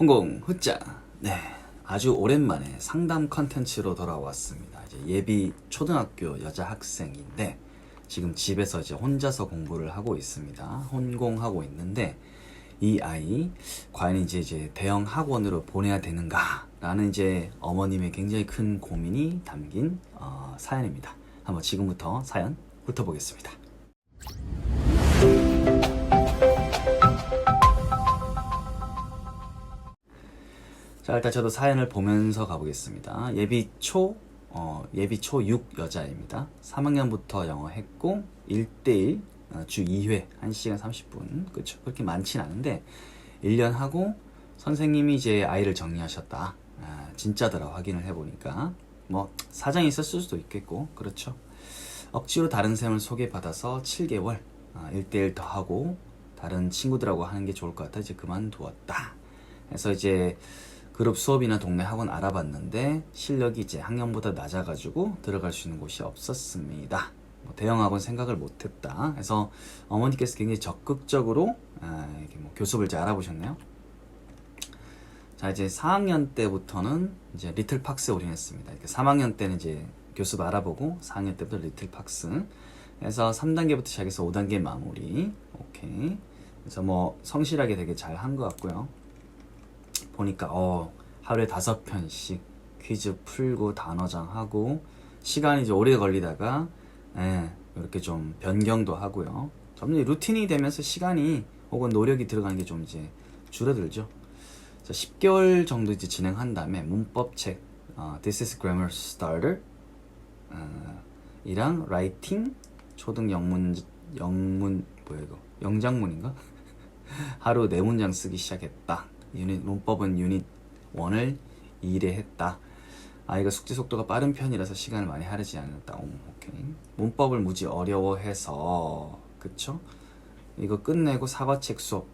홍공 후짜 네 아주 오랜만에 상담 컨텐츠로 돌아왔습니다. 이제 예비 초등학교 여자 학생인데 지금 집에서 이제 혼자서 공부를 하고 있습니다. 혼공하고 있는데 이 아이 과연 이제 이제 대형 학원으로 보내야 되는가 라는 이제 어머님의 굉장히 큰 고민이 담긴 어, 사연입니다. 한번 지금부터 사연 훑어보겠습니다 자 일단 저도 사연을 보면서 가보겠습니다. 예비 초 어, 예비 초 6 여자입니다. 3학년부터 영어 했고 1대1 어, 주 2회 1시간 30분 그렇죠 그렇게 많진 않은데 1년 하고 선생님이 이제 아이를 정리하셨다. 아, 진짜더라 확인을 해보니까 뭐 사정이 있었을 수도 있겠고 그렇죠. 억지로 다른 쌤을 소개받아서 7개월 아, 1대1 더 하고 다른 친구들하고 하는 게 좋을 것 같아 이제 그만두었다. 그래서 이제 그룹 수업이나 동네 학원 알아봤는데 실력이 이제 학년보다 낮아가지고 들어갈 수 있는 곳이 없었습니다. 뭐 대형 학원 생각을 못했다. 그래서 어머니께서 굉장히 적극적으로 아, 이렇게 뭐 교습을 이제 알아보셨네요. 자 이제 4학년 때부터는 이제 리틀 팍스에 올인했습니다. 이렇게 3학년 때는 이제 교습 알아보고 4학년 때부터 리틀 팍스. 그래서 3단계부터 시작해서 5단계 마무리. 오케이. 그래서 뭐 성실하게 되게 잘 한 것 같고요. 보니까 어 하루에 다섯 편씩 퀴즈 풀고 단어장 하고 시간이 이제 오래 걸리다가 예, 이렇게 좀 변경도 하고요. 점점 루틴이 되면서 시간이 혹은 노력이 들어가는 게 좀 이제 줄어들죠. 자, 10개월 정도 이제 진행한 다음에 문법 책 어, This is Grammar Starter 어, 이랑 라이팅 초등 영문 영문 뭐야 이거 영장문인가? 하루 네 문장 쓰기 시작했다. 유닛 문법은 유닛 1을 2일 했다. 아이가 숙제 속도가 빠른 편이라서 시간을 많이 하르지 않았다. 오, 오케이. 문법을 무지 어려워해서 그쵸? 이거 끝내고 사과책 수업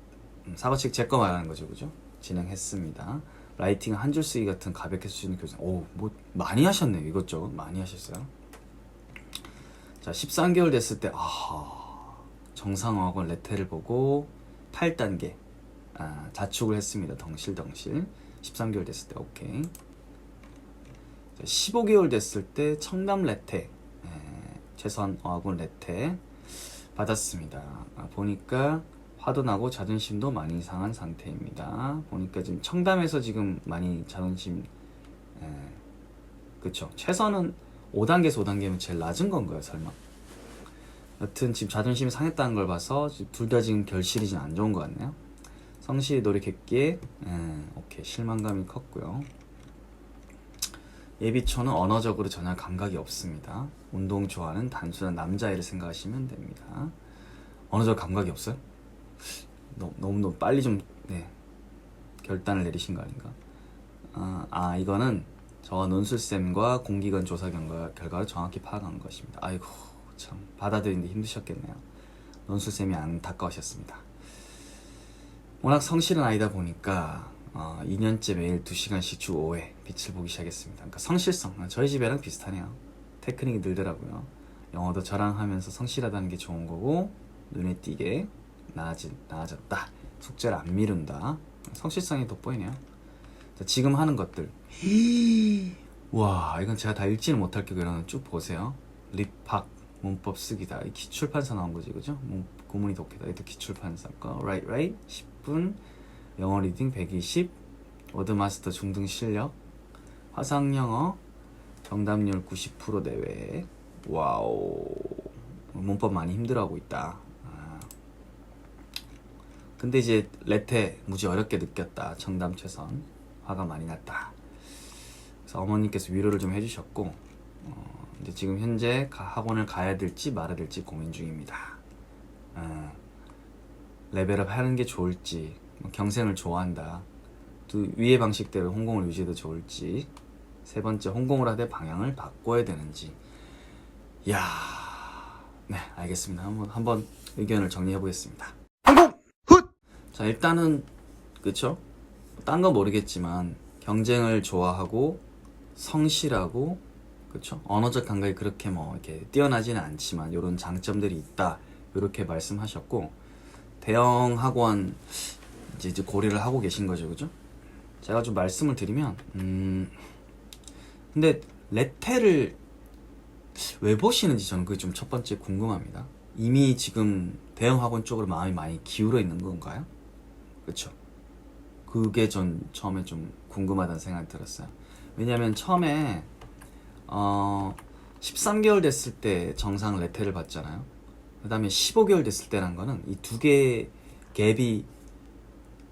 음, 사과책 제 거 말하는 거죠, 그죠? 진행했습니다. 라이팅 한 줄 쓰기 같은 가볍게 있는 교재. 오, 뭐 많이 하셨네요. 이것저것 많이 하셨어요. 자, 13개월 됐을 때 아, 정상학원 레테를 보고 8단계 아, 자축을 했습니다. 덩실덩실. 13개월 됐을 때 오케이. 자, 15개월 됐을 때 청담 레테 에, 최선 어학원 레테 받았습니다. 아, 보니까 화도 나고 자존심도 많이 상한 상태입니다. 보니까 지금 청담에서 지금 많이 자존심 에, 그쵸 최선은 5단계에서 5단계면 제일 낮은 건가요 설마? 여튼 지금 자존심이 상했다는 걸 봐서 둘 다 지금 결실이 좀안 좋은 것 같네요. 성실히 노력했기에 에, 오케이 실망감이 컸고요. 예비초는 언어적으로 전혀 감각이 없습니다. 운동 좋아하는 단순한 남자애를 생각하시면 됩니다. 언어적 감각이 없어요? 너무 너무, 너무 빨리 좀 네, 결단을 내리신 거 아닌가? 아, 아 이거는 저와 논술쌤과 공기관 조사 결과, 결과를 정확히 파악한 것입니다. 아이고 참 받아들이는데 힘드셨겠네요. 논술쌤이 안타까우셨습니다. 워낙 성실한 아이다 보니까 어, 2년째 매일 2시간씩 주 5회 빛을 보기 시작했습니다. 그러니까 성실성 아, 저희 집애랑 비슷하네요. 테크닉이 늘더라고요. 영어도 저랑 하면서 성실하다는 게 좋은 거고 눈에 띄게 나아지, 나아졌다. 숙제를 안 미룬다. 성실성이 돋보이네요. 자, 지금 하는 것들. 와 이건 제가 다 읽지는 못할 거고 이런 쭉 보세요. 립학 문법 쓰기다. 이 기출판사 나온 거지 그죠? 문, 구문이 독해다. 이것도 기출판사 거. Right, right. 10분. 영어 리딩 120. 워드 마스터 중등 실력. 화상 영어. 정답률 90% 내외. 와우. 문법 많이 힘들어하고 있다. 아. 근데 이제 레테 무지 어렵게 느꼈다. 정답 최선. 화가 많이 났다. 그래서 어머님께서 위로를 좀 해주셨고 어, 이제 지금 현재 가- 학원을 가야 될지 말아야 될지 고민 중입니다. 어, 레벨업 하는 게 좋을지 뭐 경생을 좋아한다. 두 위의 방식대로 홍공을 유지해도 좋을지 세 번째 홍공을 하되 방향을 바꿔야 되는지 야, 네 알겠습니다. 한번 한번 의견을 정리해 보겠습니다. 홍공 훗. 자 일단은 그쵸? 딴 건 모르겠지만 경쟁을 좋아하고 성실하고 그쵸? 언어적 감각이 그렇게 뭐 이렇게 뛰어나지는 않지만 이런 장점들이 있다 이렇게 말씀하셨고 대형 학원 이제, 이제 고려를 하고 계신 거죠, 그죠? 제가 좀 말씀을 드리면 음 근데 레테를 왜 보시는지 저는 그게 좀 첫 번째 궁금합니다. 이미 지금 대형 학원 쪽으로 마음이 많이 기울어 있는 건가요? 그렇죠. 그게 전 처음에 좀 궁금하다는 생각이 들었어요. 왜냐면 처음에 어 13개월 됐을 때 정상 레테를 받잖아요. 그 다음에 15개월 됐을 때란 거는 이 두 개의 갭이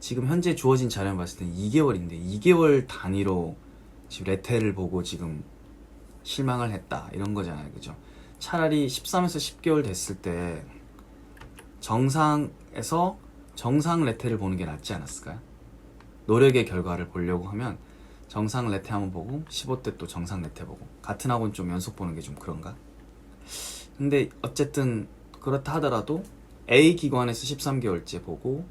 지금 현재 주어진 자료를 봤을 때 2개월인데 2개월 단위로 지금 레테를 보고 지금 실망을 했다 이런 거잖아요. 그죠? 차라리 13에서 10개월 됐을 때 정상에서 정상 레테를 보는 게 낫지 않았을까요? 노력의 결과를 보려고 하면 정상 레테 한번 보고 15대 또 정상 레테 보고 같은 학원 좀 연속 보는 게 좀 그런가? 근데 어쨌든 그렇다 하더라도 A 기관에서 13개월째 보고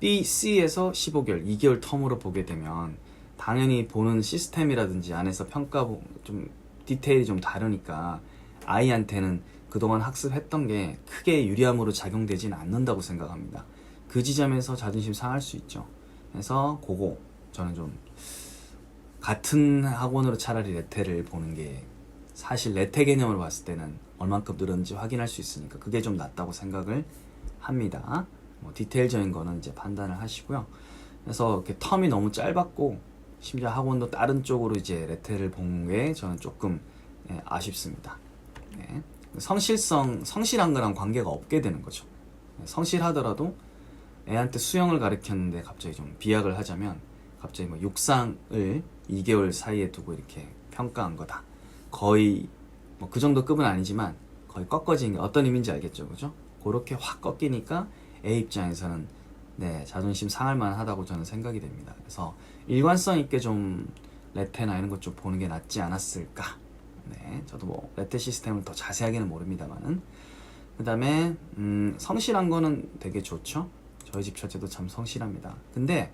B, C에서 15개월, 2개월 텀으로 보게 되면 당연히 보는 시스템이라든지 안에서 평가 보- 좀 디테일이 좀 다르니까 아이한테는 그동안 학습했던 게 크게 유리함으로 작용되지는 않는다고 생각합니다. 그 지점에서 자존심 상할 수 있죠. 그래서 그거 저는 좀 같은 학원으로 차라리 레테를 보는 게 사실 레테 개념으로 봤을 때는 얼만큼 늘었는지 확인할 수 있으니까 그게 좀 낫다고 생각을 합니다. 뭐 디테일적인 거는 이제 판단을 하시고요. 그래서 이렇게 텀이 너무 짧았고 심지어 학원도 다른 쪽으로 이제 레테를 본 게 저는 조금 예, 아쉽습니다. 네. 성실성, 성실한 거랑 관계가 없게 되는 거죠. 네, 성실하더라도 애한테 수영을 가르쳤는데 갑자기 좀 비약을 하자면 갑자기 뭐 육상을 2개월 사이에 두고 이렇게 평가한 거다. 거의 뭐 그 정도 급은 아니지만 거의 꺾어진 게 어떤 의미인지 알겠죠, 그죠? 그렇게 확 꺾이니까 A 입장에서는 네 자존심 상할 만하다고 저는 생각이 됩니다. 그래서 일관성 있게 좀 레테나 이런 것 좀 보는 게 낫지 않았을까. 네, 저도 뭐 레테 시스템을 더 자세하게는 모릅니다만은 그 다음에 음, 성실한 거는 되게 좋죠. 저희 집 첫째도 참 성실합니다. 근데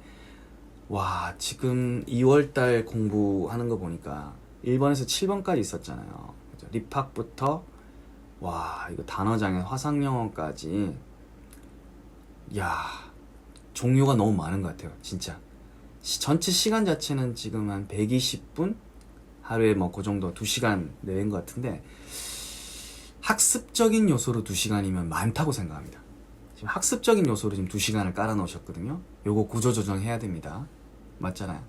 와 지금 2월달 공부하는 거 보니까 1번에서 7번까지 있었잖아요. 그죠? 리팍부터 와 이거 단어장애 화상영어까지 야 종류가 너무 많은 것 같아요. 진짜 시- 전체 시간 자체는 지금 한 120분 하루에 뭐 그 정도 2시간 내외인 것 같은데 학습적인 요소로 2시간이면 많다고 생각합니다. 지금 학습적인 요소로 지금 2시간을 깔아 놓으셨거든요. 요거 구조 조정해야 됩니다. 맞잖아요.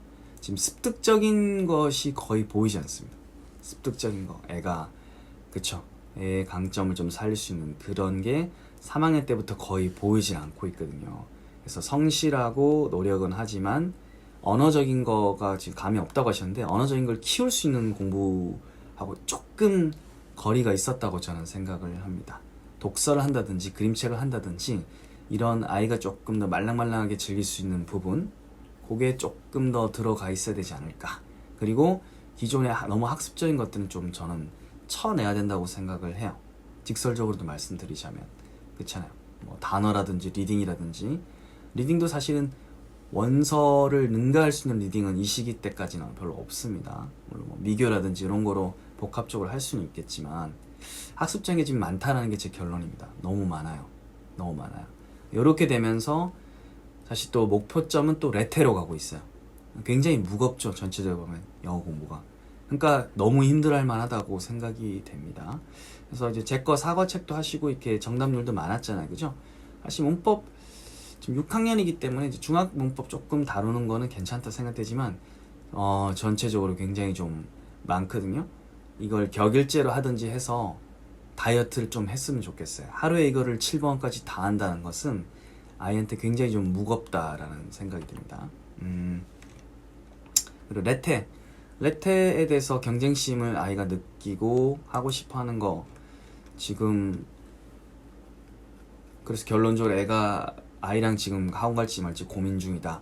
지금 습득적인 것이 거의 보이지 않습니다. 습득적인 거. 애가 그쵸. 애의 강점을 좀 살릴 수 있는 그런 게 3학년 때부터 거의 보이질 않고 있거든요. 그래서 성실하고 노력은 하지만 언어적인 거가 지금 감이 없다고 하셨는데 언어적인 걸 키울 수 있는 공부하고 조금 거리가 있었다고 저는 생각을 합니다. 독서를 한다든지 그림책을 한다든지 이런 아이가 조금 더 말랑말랑하게 즐길 수 있는 부분 그게 조금 더 들어가 있어야 되지 않을까. 그리고 기존에 하- 너무 학습적인 것들은 좀 저는 쳐내야 된다고 생각을 해요. 직설적으로도 말씀드리자면 그렇잖아요. 뭐 단어라든지 리딩이라든지 리딩도 사실은 원서를 능가할 수 있는 리딩은 이 시기 때까지는 별로 없습니다. 물론 뭐 미교라든지 이런 거로 복합적으로 할 수는 있겠지만 게 지금 많다라는 게 제 결론입니다. 너무 많아요. 너무 많아요. 이렇게 되면서 사실 또 목표점은 또 레테로 가고 있어요. 굉장히 무겁죠. 전체적으로 보면 영어 공부가. 그러니까 너무 힘들할 만하다고 생각이 됩니다. 그래서 이제 제 거 사과책도 하시고 이렇게 정답률도 많았잖아요. 그죠? 사실 문법 지금 6학년이기 때문에 이제 중학 문법 조금 다루는 거는 괜찮다 생각되지만 어, 전체적으로 굉장히 좀 많거든요. 이걸 격일제로 하든지 해서 다이어트를 좀 했으면 좋겠어요. 하루에 이거를 7번까지 다 한다는 것은 아이한테 굉장히 좀 무겁다라는 생각이 듭니다. 음, 그리고 레테. 레테에 대해서 경쟁심을 아이가 느끼고 하고 싶어 하는 거 지금 그래서 결론적으로 애가 아이랑 지금 학원 갈지 말지 고민 중이다.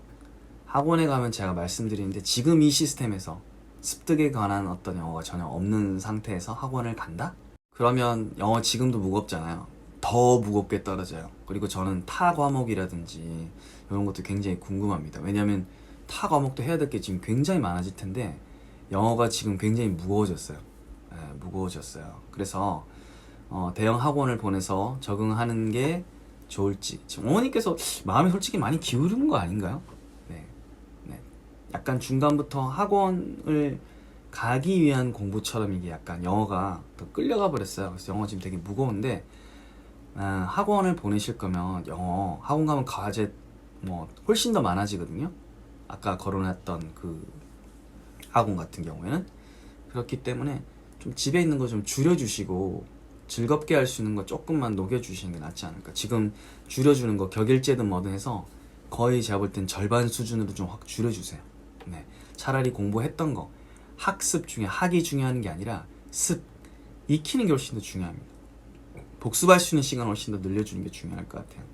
학원에 가면 제가 말씀드리는데 지금 이 시스템에서 습득에 관한 어떤 영어가 전혀 없는 상태에서 학원을 간다? 그러면 영어 지금도 무겁잖아요. 더 무겁게 떨어져요. 그리고 저는 타 과목이라든지 이런 것도 굉장히 궁금합니다. 왜냐면 타 과목도 해야 될 게 지금 굉장히 많아질 텐데 영어가 지금 굉장히 무거워졌어요. 예, 무거워졌어요. 그래서 어, 대형 학원을 보내서 적응하는 게 좋을지 지금 어머니께서 마음이 솔직히 많이 기울은 거 아닌가요? 네, 네. 약간 중간부터 학원을 가기 위한 공부처럼 이게 약간 영어가 더 끌려가 버렸어요. 그래서 영어 지금 되게 무거운데 아, 학원을 보내실 거면 영어 학원 가면 과제 뭐 훨씬 더 많아지거든요. 아까 거론했던 그 학원 같은 경우에는 그렇기 때문에 좀 집에 있는 거 좀 줄여주시고 즐겁게 할 수 있는 거 조금만 녹여주시는 게 낫지 않을까. 지금 줄여주는 거 격일제든 뭐든 해서 거의 제가 볼 땐 절반 수준으로 좀 확 줄여주세요. 네. 차라리 공부했던 거 학습 중에 학이 중요한 게 아니라 습 익히는 게 훨씬 더 중요합니다. 복습할 수 있는 시간 을 훨씬 더 늘려주는 게 중요할 것 같아요.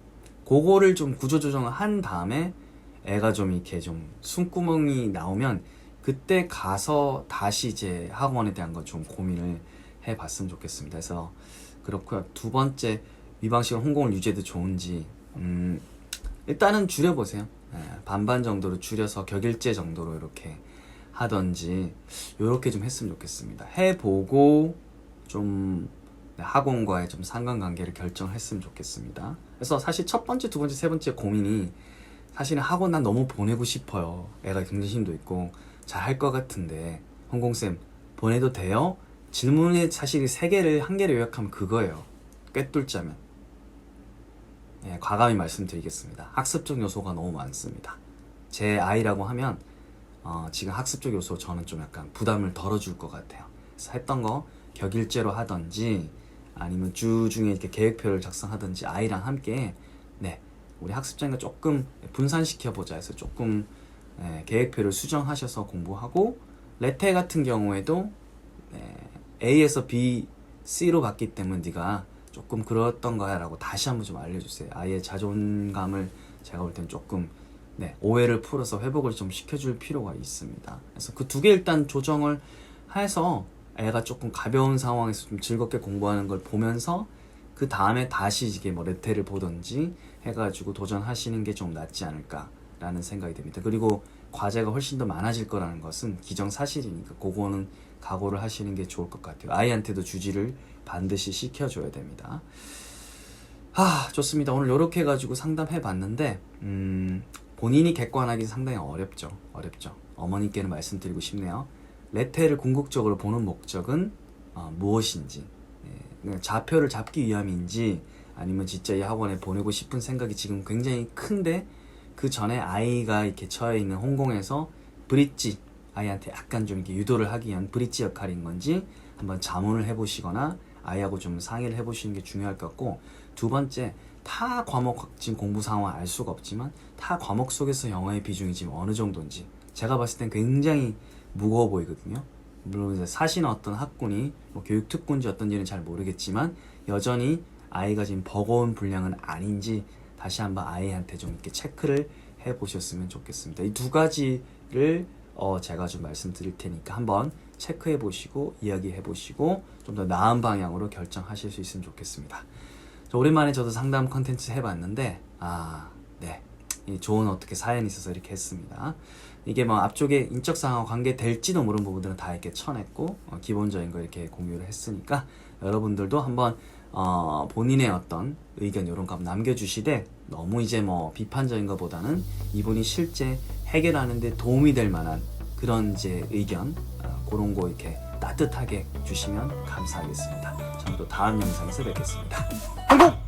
그거를 좀 구조조정을 한 다음에 애가 좀 이렇게 좀 숨구멍이 나오면 그때 가서 다시 이제 학원에 대한 거 좀 고민을 해 봤으면 좋겠습니다. 그래서 그렇고요. 두 번째 위방시간 홍콩을 유지해도 좋은지 음, 일단은 줄여보세요. 예, 반반 정도로 줄여서 격일제 정도로 이렇게 하던지 이렇게 좀 했으면 좋겠습니다. 해보고 좀 네, 학원과의 좀 상관관계를 결정했으면 좋겠습니다. 그래서 사실 첫 번째, 두 번째, 세 번째 고민이 사실은 학원 난 너무 보내고 싶어요. 애가 경쟁심도 있고 잘 할 것 같은데 홍콩쌤 보내도 돼요? 질문의 사실 세 개를 한 개를 요약하면 그거예요. 꿰뚫자면 예, 과감히 말씀드리겠습니다. 학습적 요소가 너무 많습니다. 제 아이라고 하면 어, 지금 학습적 요소 저는 좀 약간 부담을 덜어줄 것 같아요. 했던 거 격일제로 하던지 아니면 주 중에 이렇게 계획표를 작성하든지 아이랑 함께 네 우리 학습장과 조금 분산시켜 보자 해서 조금 예, 계획표를 수정하셔서 공부하고 레테 같은 경우에도 네, A에서 B, C로 갔기 때문에 네가 조금 그랬던 거야라고 다시 한번 좀 알려주세요. 아이의 자존감을 제가 볼 땐 조금 네, 오해를 풀어서 회복을 좀 시켜줄 필요가 있습니다. 그래서 그 두 개 일단 조정을 해서 애가 조금 가벼운 상황에서 좀 즐겁게 공부하는 걸 보면서 그 다음에 다시 이게 뭐 레테를 보든지 해가지고 도전하시는 게 좀 낫지 않을까라는 생각이 듭니다. 그리고 과제가 훨씬 더 많아질 거라는 것은 기정사실이니까 그거는 각오를 하시는 게 좋을 것 같아요. 아이한테도 주지를 반드시 시켜줘야 됩니다. 아 좋습니다. 오늘 이렇게 해가지고 상담해 봤는데 음, 본인이 객관하기 상당히 어렵죠. 어렵죠. 어머니께는 말씀드리고 싶네요. 레테를 궁극적으로 보는 목적은 어, 무엇인지 예, 좌표를 잡기 위함인지 아니면 진짜 이 학원에 보내고 싶은 생각이 지금 굉장히 큰데 그 전에 아이가 이렇게 처해 있는 홍콩에서 브릿지 아이한테 약간 좀 이렇게 유도를 하기 위한 브릿지 역할인 건지 한번 자문을 해보시거나 아이하고 좀 상의를 해보시는 게 중요할 것 같고 두 번째 타 과목 지금 공부 상황 알 수가 없지만 타 과목 속에서 영어의 비중이 지금 어느 정도인지 제가 봤을 땐 굉장히 무거워 보이거든요. 물론 이제 사실 어떤 학군이 뭐 교육 특군지 어떤지는 잘 모르겠지만 여전히 아이가 지금 버거운 분량은 아닌지 다시 한번 아이한테 좀 이렇게 체크를 해 보셨으면 좋겠습니다. 이 두 가지를 어 제가 좀 말씀드릴 테니까 한번 체크해 보시고 이야기해 보시고 좀 더 나은 방향으로 결정하실 수 있으면 좋겠습니다. 저 오랜만에 저도 상담 컨텐츠 해봤는데 아 네. 이 좋은 어떻게 사연이 있어서 이렇게 했습니다. 이게 뭐 앞쪽에 인적 상황 관계 될지도 모르는 부분들은 다 이렇게 쳐냈고 어, 기본적인 거 이렇게 공유를 했으니까 여러분들도 한번 어, 본인의 어떤 의견 이런 거 남겨주시되 너무 이제 뭐 비판적인 것보다는 이분이 실제 해결하는데 도움이 될 만한 그런 이제 의견 어, 그런 거 이렇게 따뜻하게 주시면 감사하겠습니다. 저는 또 다음 영상에서 뵙겠습니다. 행복!